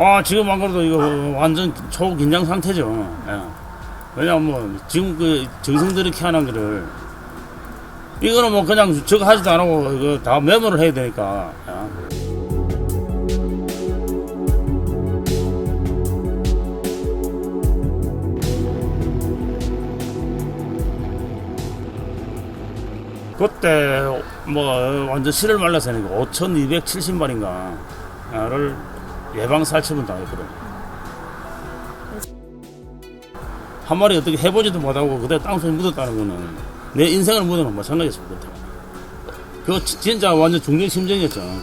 아 지금 안 그래도 이거 완전 초긴장 상태죠. 예. 왜냐면 뭐 지금 그 정성들이 키하는 거를 이거는 뭐 그냥 저거 하지도 안 하고 이거 다 메모를 해야 되니까. 예. 그때 뭐 완전 실을 말라서니까 5,270마리인가를 예방 살처분 당했거든. 한 마리 어떻게 해보지도 못하고 그대로 땅속에 묻었다는 거는 내 인생을 묻은 건 마찬가지였어 그때. 그거 진짜 완전 중독 심정이었죠. 어.